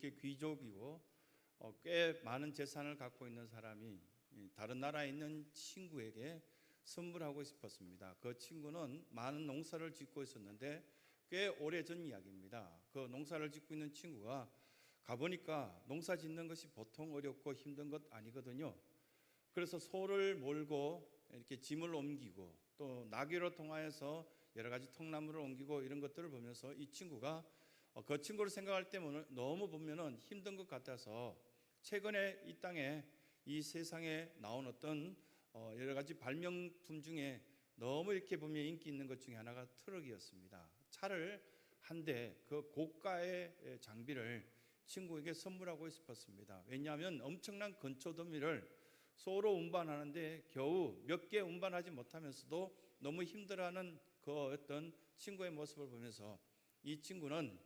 이렇게 귀족이고 어, 꽤 많은 재산을 갖고 있는 사람이 이 다른 나라에 있는 친구에게 선물하고 싶었습니다. 그 친구는 많은 농사를 짓고 있었는데 꽤 오래 전 이야기입니다. 그 농사를 짓고 있는 친구가 가보니까 농사 짓는 것이 보통 어렵고 힘든 것 아니거든요. 그래서 소를 몰고 이렇게 짐을 옮기고 또 나귀로 통하여서 여러 가지 통나무를 옮기고 이런 것들을 보면서 이 친구가 어, 그 친구를 생각할 때는 너무 보면은 힘든 것 같아서 최근에 이 땅에 이 세상에 나온 어떤 어, 여러 가지 발명품 중에 너무 이렇게 보면 인기 있는 것 중에 하나가 트럭이었습니다. 차를 한 대 그 고가의 장비를 친구에게 선물하고 싶었습니다. 왜냐하면 엄청난 건초 더미를 소로 운반하는데 겨우 몇 개 운반하지 못하면서도 너무 힘들어하는 그 어떤 친구의 모습을 보면서 이 친구는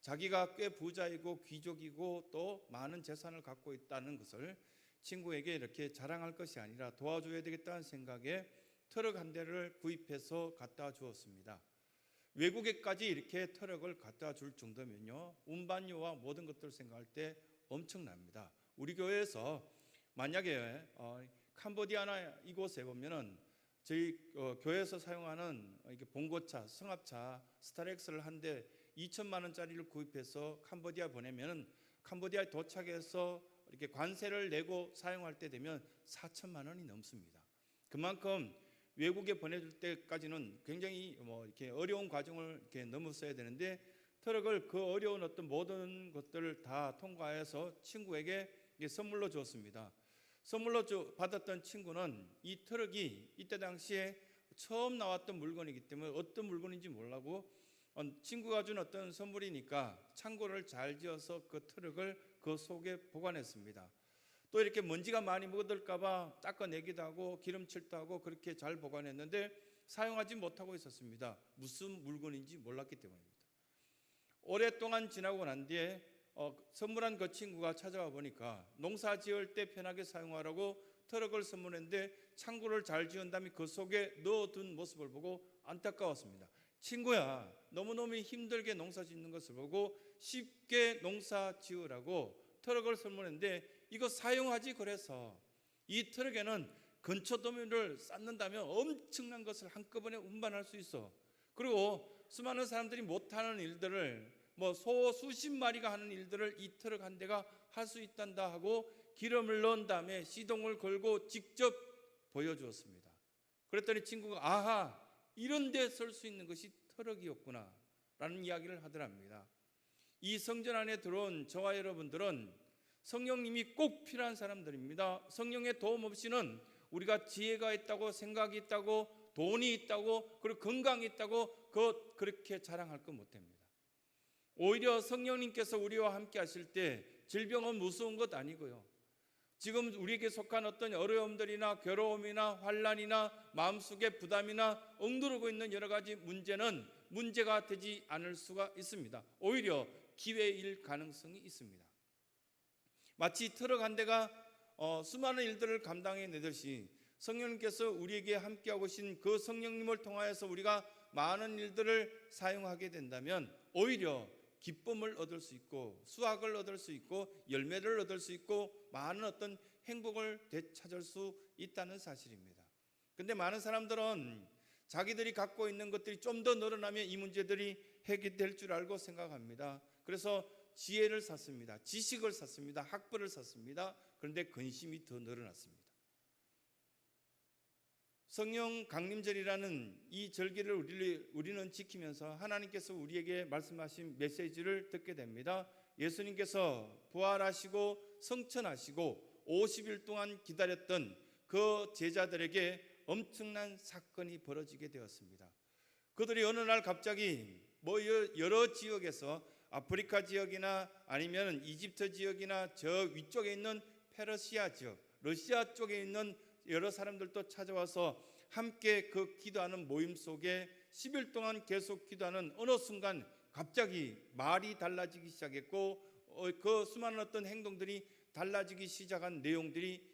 자기가 꽤 부자이고 귀족이고 또 많은 재산을 갖고 있다는 것을 친구에게 이렇게 자랑할 것이 아니라 도와줘야 되겠다는 생각에 트럭 한 대를 구입해서 갖다 주었습니다. 외국에까지 이렇게 트럭을 갖다 줄 정도면요 운반료와 모든 것들을 생각할 때 엄청납니다. 우리 교회에서 만약에 어, 캄보디아나 이곳에 보면은 저희 어, 교회에서 사용하는 이렇게 봉고차, 승합차 스타렉스를 한대 2천만 원짜리를 구입해서 캄보디아 보내면은 캄보디아에 도착해서 이렇게 관세를 내고 사용할 때 되면 4천만 원이 넘습니다. 그만큼 외국에 보내줄 때까지는 굉장히 뭐 이렇게 어려운 과정을 이렇게 넘었어야 되는데 트럭을 그 어려운 어떤 모든 것들을 다 통과해서 친구에게 선물로 줬습니다. 선물로 주- 받았던 친구는 이 트럭이 이때 당시에 처음 나왔던 물건이기 때문에 어떤 물건인지 몰라고 어, 친구가 준 어떤 선물이니까 창고를 잘 지어서 그 트럭을 그 속에 보관했습니다. 또 이렇게 먼지가 많이 묻을까봐 닦아내기도 하고 기름칠도 하고 그렇게 잘 보관했는데 사용하지 못하고 있었습니다. 무슨 물건인지 몰랐기 때문입니다. 오랫동안 지나고 난 뒤에 어, 선물한 그 친구가 찾아와 보니까 농사 지을 때 편하게 사용하라고 트럭을 선물했는데 창고를 잘 지은 다음에 그 속에 넣어둔 모습을 보고 안타까웠습니다. 친구야, 너무너무 힘들게 농사 짓는 것을 보고 쉽게 농사 지으라고 트럭을 선물했는데 이거 사용하지 그래서 이 트럭에는 근처 도면을 쌓는다면 엄청난 것을 한꺼번에 운반할 수 있어. 그리고 수많은 사람들이 못하는 일들을 뭐 소 수십 마리가 하는 일들을 이 트럭 한 대가 할 수 있단다 하고 기름을 넣은 다음에 시동을 걸고 직접 보여주었습니다. 그랬더니 친구가 아하 이런 데쓸수 있는 것이 트럭이었구나 라는 이야기를 하더랍니다. 이 성전 안에 들어온 저와 여러분들은 성령님이 꼭 필요한 사람들입니다. 성령의 도움 없이는 우리가 지혜가 있다고 생각이 있다고 돈이 있다고 그리고 건강이 있다고 그 그렇게 자랑할 것 못합니다. 오히려 성령님께서 우리와 함께 하실 때 질병은 무서운 것 아니고요. 지금 우리에게 속한 어떤 어려움들이나 괴로움이나 환란이나 마음속의 부담이나 엉두르고 있는 여러 가지 문제는 문제가 되지 않을 수가 있습니다. 오히려 기회일 가능성이 있습니다. 마치 트럭 한 대가 어, 수많은 일들을 감당해 내듯이 성령님께서 우리에게 함께하고 계신 그 성령님을 통하여서 우리가 많은 일들을 사용하게 된다면 오히려 기쁨을 얻을 수 있고 수확을 얻을 수 있고 열매를 얻을 수 있고 많은 어떤 행복을 되찾을 수 있다는 사실입니다. 근데 많은 사람들은 자기들이 갖고 있는 것들이 좀 더 늘어나면 이 문제들이 해결될 줄 알고 생각합니다. 그래서 지혜를 샀습니다. 지식을 샀습니다. 학벌을 샀습니다. 그런데 근심이 더 늘어났습니다. 성령 강림절이라는 이 절기를 우리- 우리는 지키면서 하나님께서 우리에게 말씀하신 메시지를 듣게 됩니다. 예수님께서 부활하시고 성천하시고 50일 동안 기다렸던 그 제자들에게 엄청난 사건이 벌어지게 되었습니다. 그들이 어느 날 갑자기 뭐 여- 여러 지역에서 아프리카 지역이나 아니면 이집트 지역이나 저 위쪽에 있는 페르시아 지역, 러시아 쪽에 있는 여러 사람들도 찾아와서 함께 그 기도하는 모임 속에 10일 동안 계속 기도하는 어느 순간 갑자기 말이 달라지기 시작했고 어, 그 수많은 어떤 행동들이 달라지기 시작한 내용들이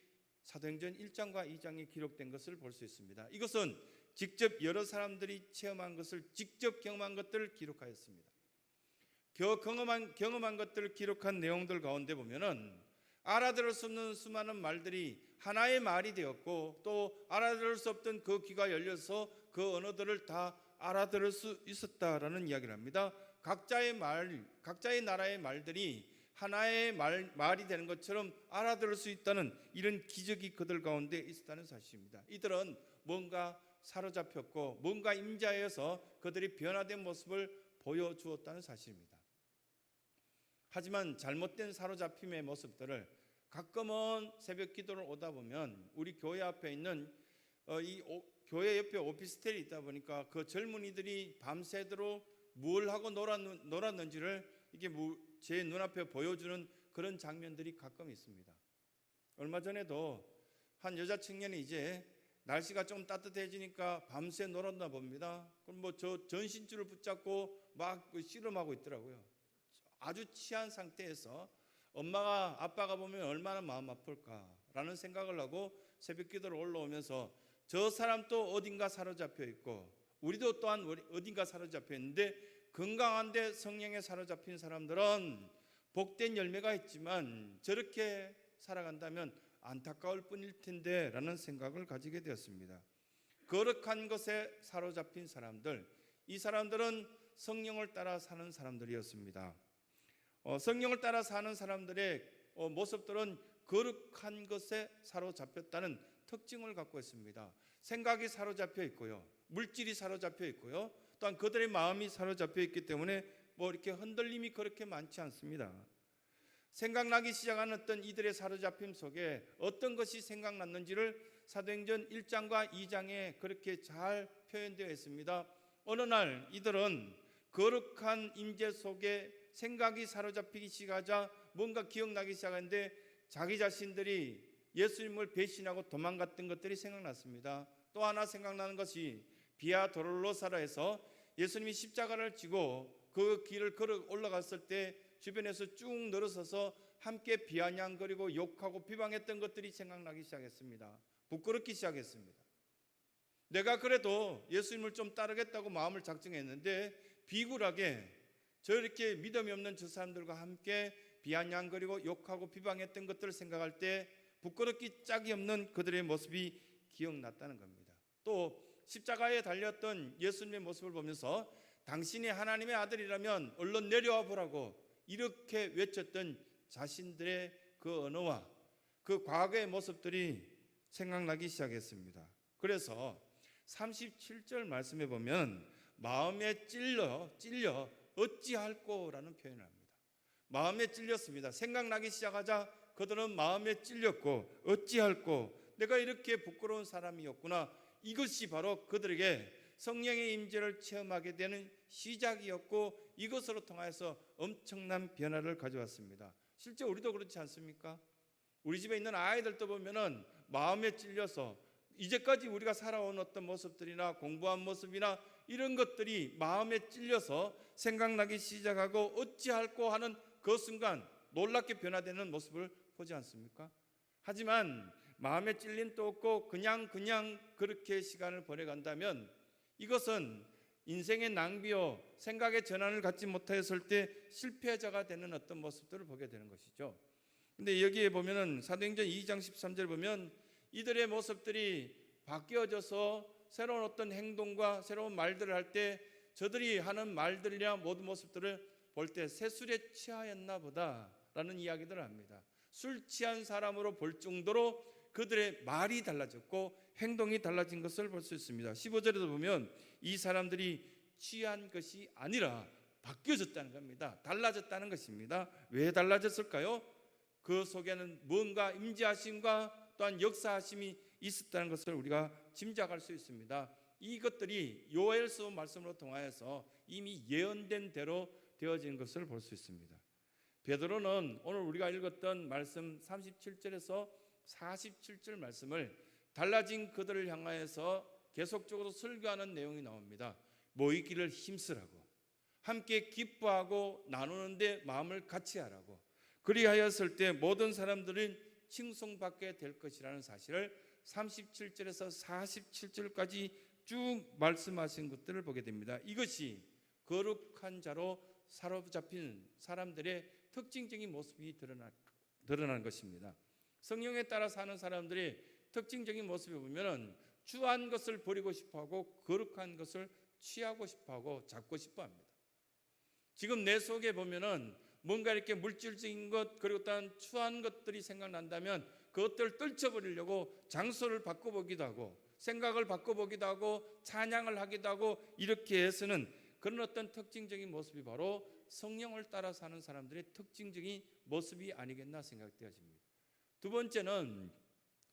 사도행전 1장과 2장에 기록된 것을 볼 수 있습니다. 이것은 직접 여러 사람들이 체험한 것을 직접 경험한 것들을 기록하였습니다. 겨 경험한 경험한 것들을 기록한 내용들 가운데 보면은 알아들을 수 없는 수많은 말들이 하나의 말이 되었고 또 알아들을 수 없던 그 귀가 열려서 그 언어들을 다 알아들을 수 있었다라는 이야기를 합니다. 각자의 말, 각자의 나라의 말들이 하나의 말, 말이 되는 것처럼 알아들을 수 있다는 이런 기적이 그들 가운데 있었다는 사실입니다. 이들은 뭔가 사로잡혔고 뭔가 임자여서 그들이 변화된 모습을 보여주었다는 사실입니다. 하지만 잘못된 사로잡힘의 모습들을 가끔은 새벽 기도를 오다 보면 우리 교회 앞에 있는 어, 이 오- 교회 옆에 오피스텔이 있다 보니까 그 젊은이들이 밤새도록 뭘 하고 놀았는, 놀았는지를 이게 제 눈앞에 보여주는 그런 장면들이 가끔 있습니다. 얼마 전에도 한 여자 청년이 이제 날씨가 좀 따뜻해지니까 밤새 놀았나 봅니다. 그럼 뭐 저 전신줄을 붙잡고 막그 씨름하고 있더라고요. 아주 취한 상태에서 엄마가 아빠가 보면 얼마나 마음 아플까라는 생각을 하고 새벽 기도를 올라오면서 저 사람도 어딘가 사로잡혀 있고 우리도 또한 어딘가 사로잡혀 있는데 건강한데 성령에 사로잡힌 사람들은 복된 열매가 있지만 저렇게 살아간다면 안타까울 뿐일 텐데 라는 생각을 가지게 되었습니다. 거룩한 것에 사로잡힌 사람들, 이 사람들은 성령을 따라 사는 사람들이었습니다. 어, 성령을 따라 사는 사람들의 어, 모습들은 거룩한 것에 사로잡혔다는 특징을 갖고 있습니다. 생각이 사로잡혀 있고요, 물질이 사로잡혀 있고요, 또한 그들의 마음이 사로잡혀 있기 때문에 뭐 이렇게 흔들림이 그렇게 많지 않습니다. 생각나기 시작한 어떤 이들의 사로잡힘 속에 어떤 것이 생각났는지를 사도행전 1장과 2장에 그렇게 잘 표현되어 있습니다. 어느 날 이들은 거룩한 임재 속에 생각이 사로잡히기 시작하자 뭔가 기억나기 시작하는데 자기 자신들이 예수님을 배신하고 도망갔던 것들이 생각났습니다. 또 하나 생각나는 것이 비아 도롤로사라에서 예수님이 십자가를 지고 그 길을 걸어 올라갔을 때 주변에서 쭉 늘어서서 함께 비아냥거리고 욕하고 비방했던 것들이 생각나기 시작했습니다. 부끄럽기 시작했습니다. 내가 그래도 예수님을 좀 따르겠다고 마음을 작정했는데 비굴하게 저렇게 믿음이 없는 저 사람들과 함께 비아냥거리고 욕하고 비방했던 것들을 생각할 때 부끄럽기 짝이 없는 그들의 모습이 기억났다는 겁니다. 또 십자가에 달렸던 예수님의 모습을 보면서 당신이 하나님의 아들이라면 얼른 내려와 보라고 이렇게 외쳤던 자신들의 그 언어와 그 과거의 모습들이 생각나기 시작했습니다. 그래서 37절 말씀에 보면 마음에 찔러 찔려 어찌할꼬라는 표현을 합니다. 마음에 찔렸습니다. 생각나기 시작하자 그들은 마음에 찔렸고 어찌할꼬 내가 이렇게 부끄러운 사람이었구나. 이것이 바로 그들에게 성령의 임재를 체험하게 되는 시작이었고 이것으로 통하여서 엄청난 변화를 가져왔습니다. 실제 우리도 그렇지 않습니까? 우리 집에 있는 아이들도 보면은 마음에 찔려서 이제까지 우리가 살아온 어떤 모습들이나 공부한 모습이나 이런 것들이 마음에 찔려서 생각나기 시작하고 어찌할꼬 하는 그 순간 놀랍게 변화되는 모습을 보지 않습니까? 하지만 마음에 찔린 또 없고 그냥 그냥 그렇게 시간을 보내간다면 이것은 인생의 낭비요 생각의 전환을 갖지 못하였을 때 실패자가 되는 어떤 모습들을 보게 되는 것이죠. 근데 여기에 보면은 사도행전 2장 13절 보면 이들의 모습들이 바뀌어져서 새로운 어떤 행동과 새로운 말들을 할 때 저들이 하는 말들이나 모든 모습들을 볼 때 새술에 취하였나 보다라는 이야기들을 합니다. 술 취한 사람으로 볼 정도로 그들의 말이 달라졌고 행동이 달라진 것을 볼 수 있습니다. 15절에도 보면 이 사람들이 취한 것이 아니라 바뀌어졌다는 겁니다. 달라졌다는 것입니다. 왜 달라졌을까요? 그 속에는 뭔가 임재하심과 또한 역사하심이 있었다는 것을 우리가 짐작할 수 있습니다. 이것들이 요엘서 말씀으로 통하여서 이미 예언된 대로 되어진 것을 볼 수 있습니다. 베드로는 오늘 우리가 읽었던 말씀 37절에서 47절 말씀을 달라진 그들을 향하여서 계속적으로 설교하는 내용이 나옵니다. 모이기를 힘쓰라고 함께 기뻐하고 나누는데 마음을 같이 하라고 그리하였을 때 모든 사람들은 칭송받게 될 것이라는 사실을 37절에서 47절까지 쭉 말씀하신 것들을 보게 됩니다. 이것이 거룩한 자로 사로잡힌 사람들의 특징적인 모습이 드러나, 드러나는 것입니다. 성령에 따라 사는 사람들의 특징적인 모습을 보면은 추한 것을 버리고 싶어 하고 거룩한 것을 취하고 싶어 하고 잡고 싶어 합니다. 지금 내 속에 보면은 뭔가 이렇게 물질적인 것 그리고 또한 추한 것들이 생각난다면 그것들을 떨쳐버리려고 장소를 바꿔보기도 하고 생각을 바꿔보기도 하고 찬양을 하기도 하고 이렇게 해서는 그런 어떤 특징적인 모습이 바로 성령을 따라 사는 사람들의 특징적인 모습이 아니겠나 생각되어집니다. 두 번째는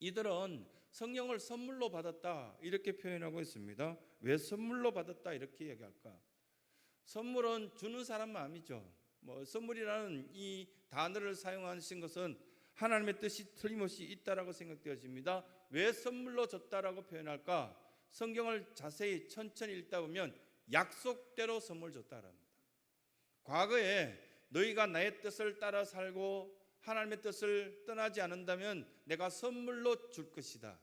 이들은 성령을 선물로 받았다 이렇게 표현하고 있습니다. 왜 선물로 받았다 이렇게 얘기할까? 선물은 주는 사람 마음이죠. 뭐 선물이라는 이 단어를 사용하신 것은 하나님의 뜻이 틀림없이 있다라고 생각되어집니다. 왜 선물로 줬다라고 표현할까? 성경을 자세히 천천히 읽다 보면 약속대로 선물 줬다랍니다. 과거에 너희가 나의 뜻을 따라 살고 하나님의 뜻을 떠나지 않는다면 내가 선물로 줄 것이다.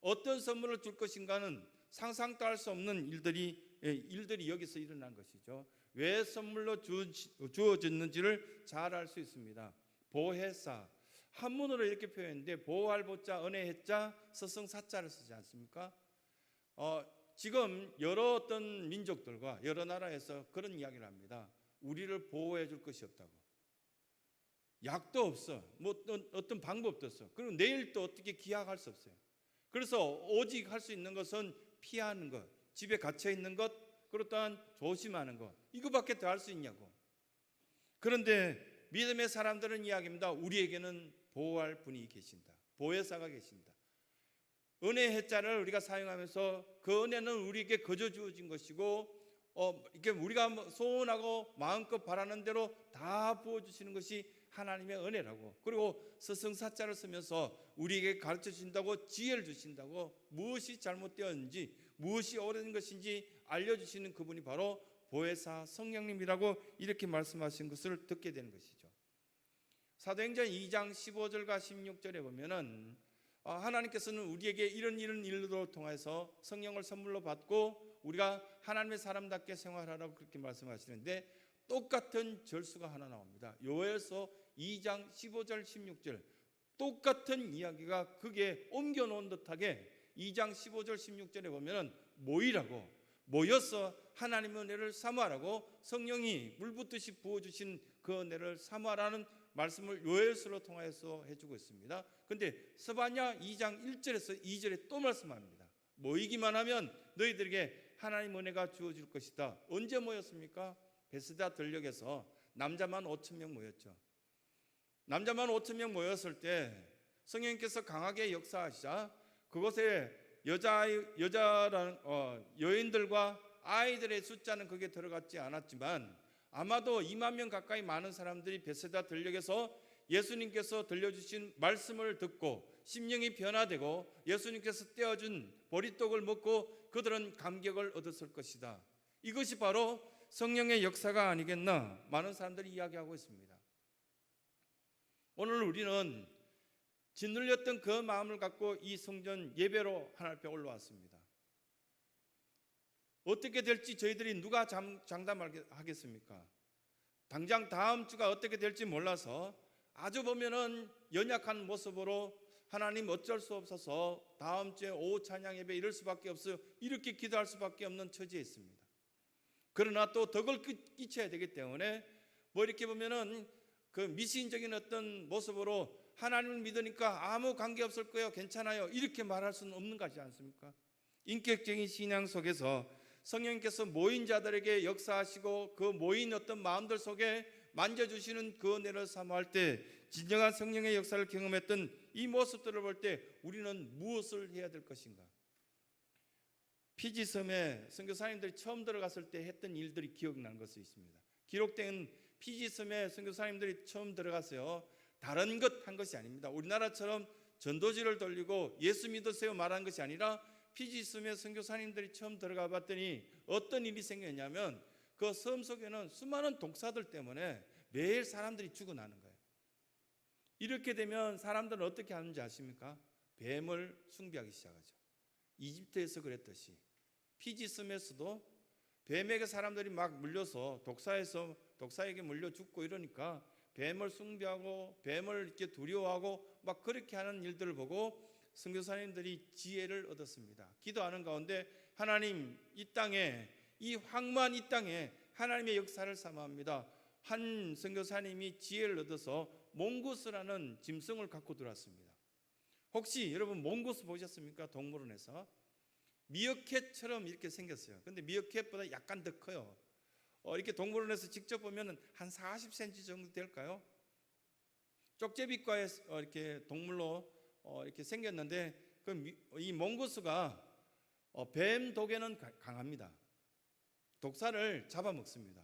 어떤 선물을 줄 것인가는 상상도 할 수 없는 일들이 예, 일들이 여기서 일어난 것이죠. 왜 선물로 주어졌는지를 잘 알 수 있습니다. 보혜사 한문으로 이렇게 표현했는데 보호할 보자 은혜했자 서성 사자를 쓰지 않습니까? 어, 지금 여러 어떤 민족들과 여러 나라에서 그런 이야기를 합니다. 우리를 보호해 줄 것이 없다고. 약도 없어. 뭐 어떤, 어떤 방법도 없어. 그리고 내일 또 어떻게 기약할 수 없어요. 그래서 오직 할 수 있는 것은 피하는 것, 집에 갇혀 있는 것, 그리고 또한 조심하는 것. 이거밖에 더 할 수 있냐고. 그런데 믿음의 사람들은 이야기입니다. 우리에게는 보호할 분이 계신다. 보혜사가 계신다. 은혜 해자를 우리가 사용하면서 그 은혜는 우리에게 거저 주어진 것이고 어, 이게 우리가 소원하고 마음껏 바라는 대로 다 부어주시는 것이 하나님의 은혜라고. 그리고 스승사자를 쓰면서 우리에게 가르쳐 주신다고 지혜를 주신다고 무엇이 잘못되었는지 무엇이 옳은 것인지 알려주시는 그분이 바로 보혜사 성령님이라고 이렇게 말씀하신 것을 듣게 되는 것이죠. 사도행전 2장 15절과 16절에 보면은 아, 하나님께서는 우리에게 이런 이런 일로 통해서 성령을 선물로 받고 우리가 하나님의 사람답게 생활하라고 그렇게 말씀하시는데 똑같은 절수가 하나 나옵니다. 요에서 2장 15절 16절 똑같은 이야기가 그게 옮겨 놓은 듯하게 2장 15절 16절에 보면은 모이라고 모여서 하나님의 은혜를 사모하라고 성령이 물 붓듯이 부어 주신 그 은혜를 사모하라는 말씀을 요엘서로 통해서 해주고 있습니다. 근데 스바냐 2장 1절에서 2절에 또 말씀합니다. 모이기만 하면 너희들에게 하나님 은혜가 주어질 것이다. 언제 모였습니까? 베스다 들녘에서 남자만 5천 명 모였죠. 남자만 5천 명 모였을 때 성령께서 강하게 역사하시자 그곳에 여자 여자라는 어, 여인들과 아이들의 숫자는 거기에 들어갔지 않았지만 아마도 2만 명 가까이 많은 사람들이 베세다 들녘에서 예수님께서 들려주신 말씀을 듣고 심령이 변화되고 예수님께서 떼어준 보리떡을 먹고 그들은 감격을 얻었을 것이다. 이것이 바로 성령의 역사가 아니겠나 많은 사람들이 이야기하고 있습니다. 오늘 우리는 짓눌렸던 그 마음을 갖고 이 성전 예배로 하나님 앞에 올라왔습니다. 어떻게 될지 저희들이 누가 장담하겠습니까? 당장 다음 주가 어떻게 될지 몰라서 아주 보면은 연약한 모습으로 하나님 어쩔 수 없어서 다음 주에 오후 찬양 예배 이럴 수밖에 없어요. 이렇게 기도할 수밖에 없는 처지에 있습니다. 그러나 또 덕을 끼쳐야 되기 때문에 뭐 이렇게 보면은 그 미신적인 어떤 모습으로 하나님을 믿으니까 아무 관계 없을 거예요. 괜찮아요. 이렇게 말할 수는 없는 거지 않습니까? 인격적인 신앙 속에서 성령님께서 모인 자들에게 역사하시고 그 모인 어떤 마음들 속에 만져주시는 그 은혜를 사모할 때 진정한 성령의 역사를 경험했던 이 모습들을 볼 때 우리는 무엇을 해야 될 것인가? 피지섬에 선교사님들이 처음 들어갔을 때 했던 일들이 기억나는 것이 있습니다. 기록된 피지섬에 선교사님들이 처음 들어갔어요. 다른 것 한 것이 아닙니다. 우리나라처럼 전도지를 돌리고 예수 믿으세요 말한 것이 아니라 피지 섬에 선교사님들이 처음 들어가 봤더니 어떤 일이 생겼냐면 그 섬 속에는 수많은 독사들 때문에 매일 사람들이 죽어나는 거예요. 이렇게 되면 사람들은 어떻게 하는지 아십니까? 뱀을 숭배하기 시작하죠. 이집트에서 그랬듯이 피지 섬에서도 뱀에게 사람들이 막 물려서 독사에서 독사에게 물려 죽고 이러니까 뱀을 숭배하고 뱀을 이렇게 두려워하고 막 그렇게 하는 일들을 보고 선교사님들이 지혜를 얻었습니다. 기도하는 가운데 하나님 이 땅에 이 황무한 이 땅에 하나님의 역사를 삼아합니다. 한 선교사님이 지혜를 얻어서 몽고스라는 짐승을 갖고 들어왔습니다. 혹시 여러분 몽고스 보셨습니까? 동물원에서 미어캣처럼 이렇게 생겼어요. 근데 미어캣보다 약간 더 커요. 어, 이렇게 동물원에서 직접 보면 한 40cm 정도 될까요? 쪽제비과의 어, 이렇게 동물로 어, 이렇게 생겼는데 그 미- 이 몽고스가 어, 뱀 독에는 가- 강합니다. 독사를 잡아먹습니다.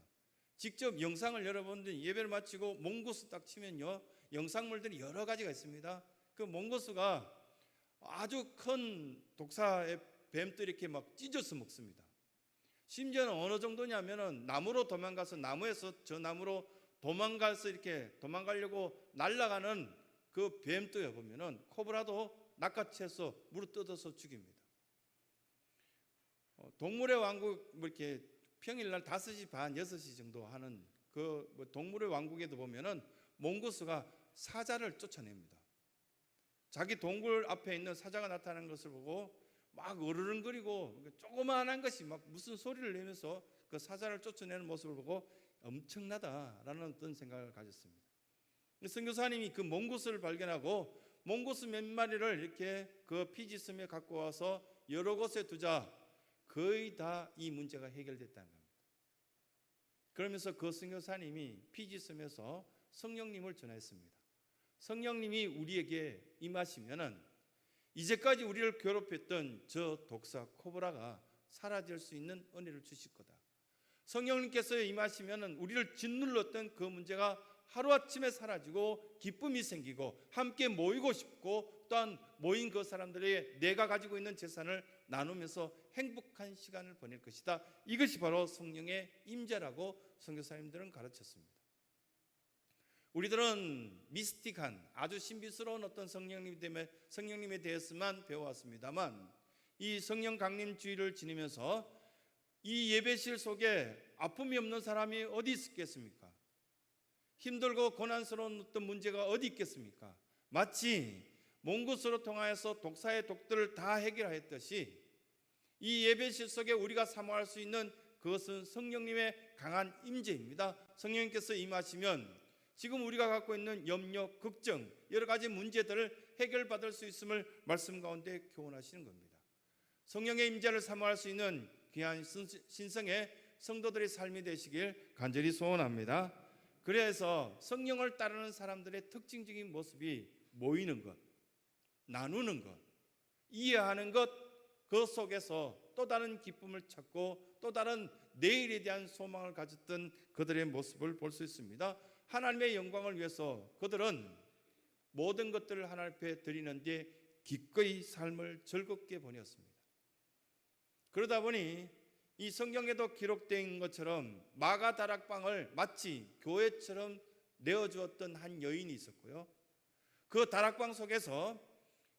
직접 영상을 여러분들 예배를 마치고 몽고스 딱 치면요 영상물들이 여러 가지가 있습니다. 그 몽고스가 아주 큰 독사의 뱀들이 이렇게 막 찢어서 먹습니다. 심지어는 어느 정도냐면은 나무로 도망가서 나무에서 저 나무로 도망가서 이렇게 도망가려고 날아가는 그 뱀도에 보면은 코브라도 낚아채서 물을 뜯어서 죽입니다. 어, 동물의 왕국 뭐 이렇게 평일날 5시 반 6시 정도 하는 그 뭐 동물의 왕국에도 보면은 몽고스가 사자를 쫓아냅니다. 자기 동굴 앞에 있는 사자가 나타나는 것을 보고 막 어르렁거리고 조그마한 것이 막 무슨 소리를 내면서 그 사자를 쫓아내는 모습을 보고 엄청나다라는 어떤 생각을 가졌습니다. 선교사님이 그 몽고스를 발견하고 몽고스 몇 마리를 이렇게 그 피지섬에 갖고 와서 여러 곳에 두자 거의 다 이 문제가 해결됐다는 겁니다. 그러면서 그 선교사님이 피지섬에서 성령님을 전했습니다. 성령님이 우리에게 임하시면은 이제까지 우리를 괴롭혔던 저 독사 코브라가 사라질 수 있는 은혜를 주실 거다. 성령님께서 임하시면은 우리를 짓눌렀던 그 문제가 하루아침에 사라지고 기쁨이 생기고 함께 모이고 싶고 또한 모인 그 사람들의 내가 가지고 있는 재산을 나누면서 행복한 시간을 보낼 것이다. 이것이 바로 성령의 임재라고 선교사님들은 가르쳤습니다. 우리들은 미스틱한 아주 신비스러운 어떤 성령님 때문에 성령님에 대해서만 배워왔습니다만 이 성령 강림주의를 지니면서 이 예배실 속에 아픔이 없는 사람이 어디 있겠습니까? 힘들고 고난스러운 어떤 문제가 어디 있겠습니까? 마치 몽고스로 통하여서 독사의 독들을 다 해결하였듯이 이 예배 실 속에 우리가 사모할 수 있는 그것은 성령님의 강한 임재입니다. 성령님께서 임하시면 지금 우리가 갖고 있는 염려, 걱정, 여러 가지 문제들을 해결받을 수 있음을 말씀 가운데 교훈하시는 겁니다. 성령의 임재를 사모할 수 있는 귀한 신성의 성도들의 삶이 되시길 간절히 소원합니다. 그래서 성령을 따르는 사람들의 특징적인 모습이 모이는 것, 나누는 것, 이해하는 것, 그 속에서 또 다른 기쁨을 찾고 또 다른 내일에 대한 소망을 가졌던 그들의 모습을 볼 수 있습니다. 하나님의 영광을 위해서 그들은 모든 것들을 하나님 앞에 드리는데 기꺼이 삶을 즐겁게 보냈습니다. 그러다 보니 이 성경에도 기록된 것처럼 마가 다락방을 마치 교회처럼 내어주었던 한 여인이 있었고요. 그 다락방 속에서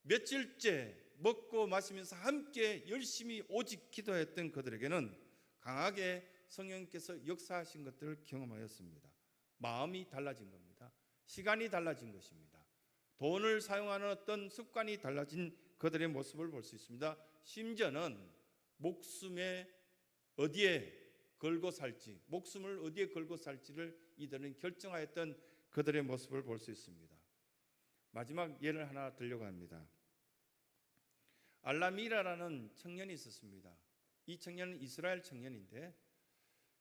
며칠째 먹고 마시면서 함께 열심히 오직 기도했던 그들에게는 강하게 성령께서 역사하신 것들을 경험하였습니다. 마음이 달라진 겁니다. 시간이 달라진 것입니다. 돈을 사용하는 어떤 습관이 달라진 그들의 모습을 볼 수 있습니다. 심지어는 목숨에 어디에 걸고 살지, 목숨을 어디에 걸고 살지를 이들은 결정하였던 그들의 모습을 볼 수 있습니다. 마지막 예를 하나 들려고 합니다. 알라미라라는 청년이 있었습니다. 이 청년은 이스라엘 청년인데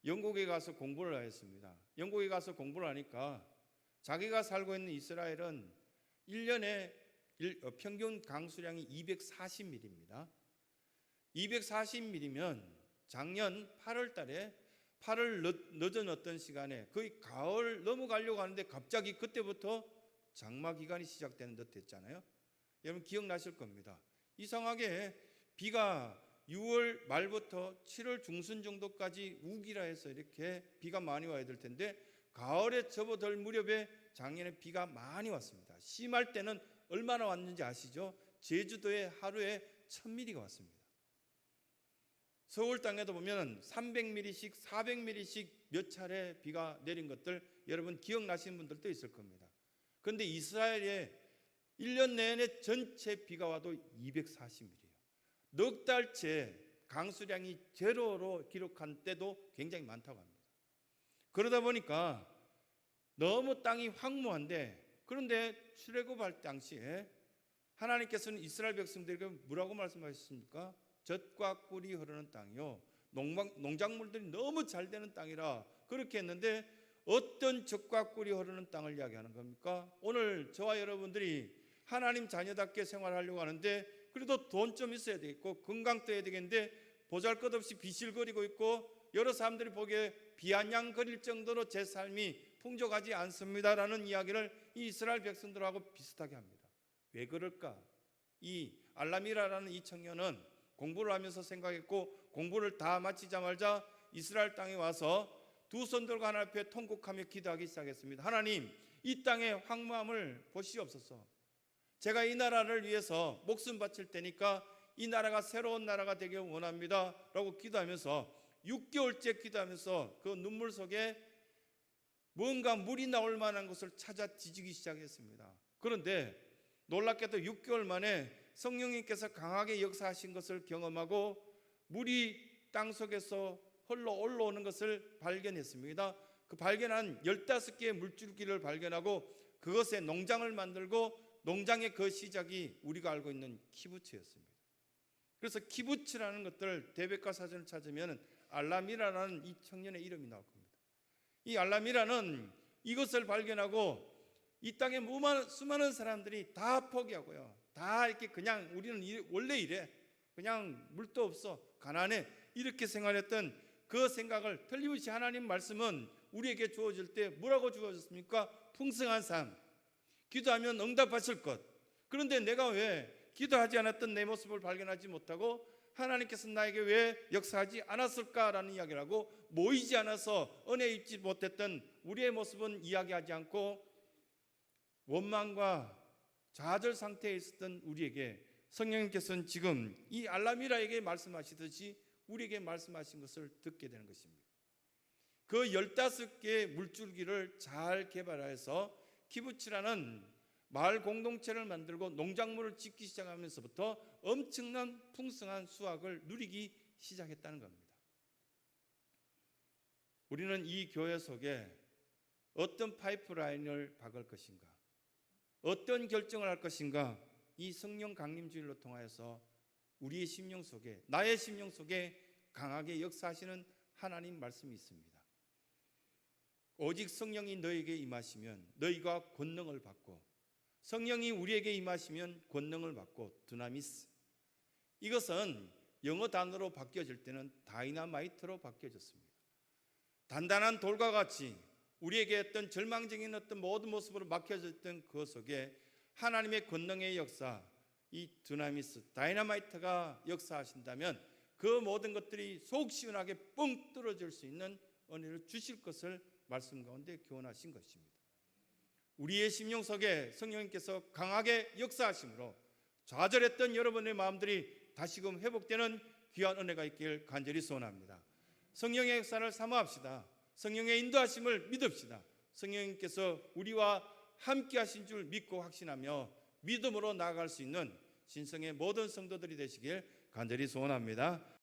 영국에 가서 공부를 하였습니다. 영국에 가서 공부를 하니까 자기가 살고 있는 이스라엘은 1년에 어, 평균 강수량이 240mm입니다. 240mm면 작년 8월 달에 8월 늦은 어떤 시간에 거의 가을 넘어가려고 하는데 갑자기 그때부터 장마 기간이 시작되는 듯 했잖아요. 여러분 기억나실 겁니다. 이상하게 비가 6월 말부터 7월 중순 정도까지 우기라 해서 이렇게 비가 많이 와야 될 텐데 가을에 접어들 무렵에 작년에 비가 많이 왔습니다. 심할 때는 얼마나 왔는지 아시죠? 제주도에 하루에 1000mm가 왔습니다. 서울 땅에도 보면 300mm씩 400mm씩 몇 차례 비가 내린 것들 여러분 기억나시는 분들도 있을 겁니다. 그런데 이스라엘에 1년 내내 전체 비가 와도 240mm예요. 넉 달째 강수량이 제로로 기록한 때도 굉장히 많다고 합니다. 그러다 보니까 너무 땅이 황무한데 그런데 출애굽할 당시에 하나님께서는 이스라엘 백성들에게 뭐라고 말씀하셨습니까? 젖과 꿀이 흐르는 땅이요. 농막, 농작물들이 너무 잘 되는 땅이라 그렇게 했는데 어떤 젖과 꿀이 흐르는 땅을 이야기하는 겁니까? 오늘 저와 여러분들이 하나님 자녀답게 생활하려고 하는데 그래도 돈 좀 있어야 되겠고 건강도 해야 되겠는데 보잘 것 없이 비실거리고 있고 여러 사람들이 보기에 비아냥거릴 정도로 제 삶이 풍족하지 않습니다라는 이야기를 이 이스라엘 백성들하고 비슷하게 합니다. 왜 그럴까? 이 알라미라라는 이 청년은 공부를 하면서 생각했고 공부를 다 마치자마자 이스라엘 땅에 와서 두 손들과 하나님 앞에 통곡하며 기도하기 시작했습니다. 하나님, 이 땅의 황무함을 보시옵소서. 제가 이 나라를 위해서 목숨 바칠 테니까 이 나라가 새로운 나라가 되길 원합니다. 라고 기도하면서 6개월째 기도하면서 그 눈물 속에 뭔가 물이 나올 만한 것을 찾아 뒤지기 시작했습니다. 그런데 놀랍게도 6개월 만에 성령님께서 강하게 역사하신 것을 경험하고 물이 땅 속에서 흘러 올라오는 것을 발견했습니다. 그 발견한 15개의 물줄기를 발견하고 그것에 농장을 만들고 농장의 그 시작이 우리가 알고 있는 키부츠였습니다. 그래서 키부츠라는 것들 대백과 사전을 찾으면 알라미라라는 이 청년의 이름이 나올 겁니다. 이 알라미라는 이것을 발견하고 이 땅에 수많은 사람들이 다 포기하고요. 다 이렇게 그냥 우리는 이- 원래 이래. 그냥 물도 없어. 가난해. 이렇게 생활했던 그 생각을 틀림없이 하나님 말씀은 우리에게 주어질 때 뭐라고 주어졌습니까? 풍성한 삶. 기도하면 응답하실 것. 그런데 내가 왜 기도하지 않았던 내 모습을 발견하지 못하고 하나님께서 나에게 왜 역사하지 않았을까라는 이야기를 하고 모이지 않아서 은혜 입지 못했던 우리의 모습은 이야기하지 않고 원망과 좌절 상태에 있었던 우리에게 성령님께서는 지금 이 알라미라에게 말씀하시듯이 우리에게 말씀하신 것을 듣게 되는 것입니다. 그 열다섯 개의 물줄기를 잘 개발해서 키부츠라는 마을 공동체를 만들고 농작물을 짓기 시작하면서부터 엄청난 풍성한 수확을 누리기 시작했다는 겁니다. 우리는 이 교회 속에 어떤 파이프라인을 박을 것인가, 어떤 결정을 할 것인가, 이 성령 강림주의를 통하여서 우리의 심령 속에, 나의 심령 속에 강하게 역사하시는 하나님 말씀이 있습니다. 오직 성령이 너에게 임하시면 너희가 권능을 받고 성령이 우리에게 임하시면 권능을 받고 두나미스 이것은 영어 단어로 바뀌어질 때는 다이나마이트로 바뀌어졌습니다. 단단한 돌과 같이 우리에게 어떤 절망적인 어떤 모든 모습으로 막혀졌던 그 속에 하나님의 권능의 역사 이 두나미스 다이나마이트가 역사하신다면 그 모든 것들이 속 시원하게 뻥 뚫어질 수 있는 은혜를 주실 것을 말씀 가운데 교훈하신 것입니다. 우리의 심령 속에 성령님께서 강하게 역사하심으로 좌절했던 여러분의 마음들이 다시금 회복되는 귀한 은혜가 있길 간절히 소원합니다. 성령의 역사를 사모합시다. 성령의 인도하심을 믿읍시다. 성령님께서 우리와 함께 하신 줄 믿고 확신하며 믿음으로 나아갈 수 있는 신성의 모든 성도들이 되시길 간절히 소원합니다.